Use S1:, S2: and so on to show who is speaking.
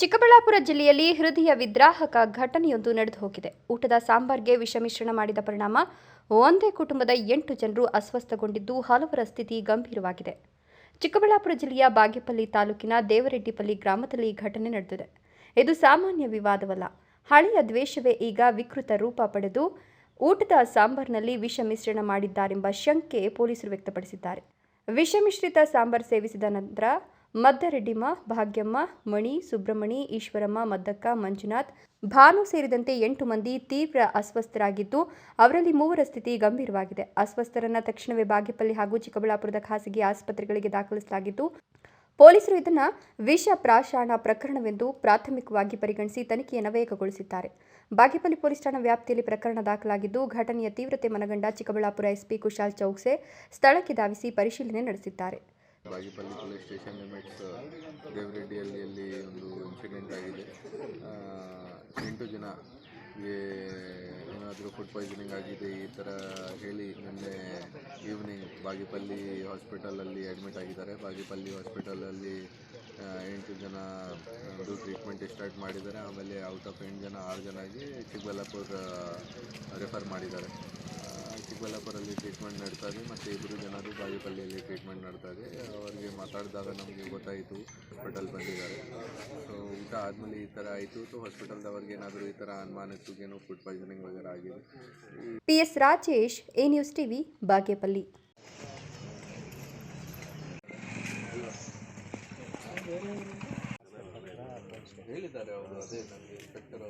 S1: ಚಿಕ್ಕಬಳ್ಳಾಪುರ ಜಿಲ್ಲೆಯಲ್ಲಿ ಹೃದಯ ವಿದ್ರಾಹಕ ಘಟನೆಯೊಂದು ನಡೆದು ಹೋಗಿದೆ. ಊಟದ ಸಾಂಬಾರ್ಗೆ ವಿಷ ಮಿಶ್ರಣ ಮಾಡಿದ ಪರಿಣಾಮ ಒಂದೇ ಕುಟುಂಬದ ಎಂಟು ಜನರು ಅಸ್ವಸ್ಥಗೊಂಡಿದ್ದು ಹಲವರ ಸ್ಥಿತಿ ಗಂಭೀರವಾಗಿದೆ. ಚಿಕ್ಕಬಳ್ಳಾಪುರ ಜಿಲ್ಲೆಯ ಬಾಗೇಪಲ್ಲಿ ತಾಲೂಕಿನ ದೇವರೆಡ್ಡಿಪಲ್ಲಿ ಗ್ರಾಮದಲ್ಲಿ ಈ ಘಟನೆ ನಡೆದಿದೆ. ಇದು ಸಾಮಾನ್ಯ ವಿವಾದವಲ್ಲ. ಹಳೆಯ ದ್ವೇಷವೇ ಈಗ ವಿಕೃತ ರೂಪ ಪಡೆದು ಊಟದ ಸಾಂಬಾರ್ನಲ್ಲಿ ವಿಷ ಮಿಶ್ರಣ ಮಾಡಿದ್ದಾರೆಂಬ ಶಂಕೆ ಪೊಲೀಸರು ವ್ಯಕ್ತಪಡಿಸಿದ್ದಾರೆ. ವಿಷ ಮಿಶ್ರಿತ ಸಾಂಬಾರ್ ಸೇವಿಸಿದ ನಂತರ ಮದ್ದರೆಡ್ಡಿಮ್ಮ, ಭಾಗ್ಯಮ್ಮ, ಮಣಿ, ಸುಬ್ರಮಣಿ, ಈಶ್ವರಮ್ಮ, ಮದ್ದಕ್ಕ, ಮಂಜುನಾಥ್, ಭಾನು ಸೇರಿದಂತೆ ಎಂಟು ಮಂದಿ ತೀವ್ರ ಅಸ್ವಸ್ಥರಾಗಿದ್ದು, ಅವರಲ್ಲಿ ಮೂವರ ಸ್ಥಿತಿ ಗಂಭೀರವಾಗಿದೆ. ಅಸ್ವಸ್ಥರನ್ನ ತಕ್ಷಣವೇ ಬಾಗೇಪಲ್ಲಿ ಹಾಗೂ ಚಿಕ್ಕಬಳ್ಳಾಪುರದ ಖಾಸಗಿ ಆಸ್ಪತ್ರೆಗಳಿಗೆ ದಾಖಲಿಸಲಾಗಿದ್ದು, ಪೊಲೀಸರು ಇದನ್ನು ವಿಷ ಪ್ರಾಶಾಣ ಪ್ರಕರಣವೆಂದು ಪ್ರಾಥಮಿಕವಾಗಿ ಪರಿಗಣಿಸಿ ತನಿಖೆಯನ್ನು ವೇಗಗೊಳಿಸಿದ್ದಾರೆ. ಬಾಗೇಪಲ್ಲಿ ಪೊಲೀಸ್ ಠಾಣಾ ವ್ಯಾಪ್ತಿಯಲ್ಲಿ ಪ್ರಕರಣ ದಾಖಲಾಗಿದ್ದು, ಘಟನೆಯ ತೀವ್ರತೆ ಮನಗಂಡ ಚಿಕ್ಕಬಳ್ಳಾಪುರ ಎಸ್ಪಿ ಕುಶಾಲ್ ಚೌಕ್ಸೆ ಸ್ಥಳಕ್ಕೆ ಧಾವಿಸಿ ಪರಿಶೀಲನೆ ನಡೆಸಿದ್ದಾರೆ.
S2: ಬಾಗಿಪಲ್ಲಿ ಪೊಲೀಸ್ ಸ್ಟೇಷನ್ ಲಿಮಿಟ್ಸ್ ದೇವರೆಡ್ಡಿಯಲ್ಲಿ ಅಲ್ಲಿ ಒಂದು ಇನ್ಸಿಡೆಂಟ್ ಆಗಿದೆ. ಎಂಟು ಜನ ಏನಾದರೂ ಫುಡ್ ಪಾಯ್ಸನಿಂಗ್ ಆಗಿದೆ ಈ ಥರ ಹೇಳಿ ನಿನ್ನೆ ಈವ್ನಿಂಗ್ ಬಾಗಿಪಲ್ಲಿ ಹಾಸ್ಪಿಟಲಲ್ಲಿ ಅಡ್ಮಿಟ್ ಆಗಿದ್ದಾರೆ. ಬಾಗಿಪಲ್ಲಿ ಹಾಸ್ಪಿಟಲಲ್ಲಿ ಎಂಟು ಜನ ಒಂದು ಟ್ರೀಟ್ಮೆಂಟ್ ಸ್ಟಾರ್ಟ್ ಮಾಡಿದ್ದಾರೆ. ಆಮೇಲೆ ಔಟ್ ಆಫ್ ಎಂಟು ಜನ ಆರು ಜನಗೆ ಚಿಕ್ಕಬಳ್ಳಾಪುರ ರೆಫರ್ ಮಾಡಿದ್ದಾರೆ. ಚಿಕ್ಕಬಳ್ಳಾಪುರಲ್ಲಿ ಟ್ರೀಟ್ಮೆಂಟ್ ನಡೀತಾ ಇದೆ ಮತ್ತು ಇಬ್ಬರು ಜನರು ಬಾಗೇಪಲ್ಲಿಯಲ್ಲಿ ಟ್ರೀಟ್ಮೆಂಟ್ ನಡ್ತಾ ಇದೆ. ಅವರಿಗೆ ಮಾತಾಡಿದಾಗ ನಮಗೆ ಗೊತ್ತಾಯಿತು ಹಾಸ್ಪಿಟಲ್ ಬಂದಿದ್ದಾರೆ. ಸೊ ಊಟ ಆದಮೇಲೆ ಈ ಥರ ಆಯಿತು. ಸೊ ಹಾಸ್ಪಿಟಲ್ದವ್ರಿಗೆ ಏನಾದರೂ ಈ ಥರ ಅನುಮಾನ ಇತ್ತು ಏನೋ ಫುಡ್ ಪಾಯ್ಸನಿಂಗ್ ವಗೇರ ಆಗಿದೆ.
S1: PS Rajesh A news TV Bagepalli.
S2: ಹೇಳಿದ್ದಾರೆ ಅವರು ಅದೇ ನನಗೆ ಇನ್ಸ್ಪೆಕ್ಟರ್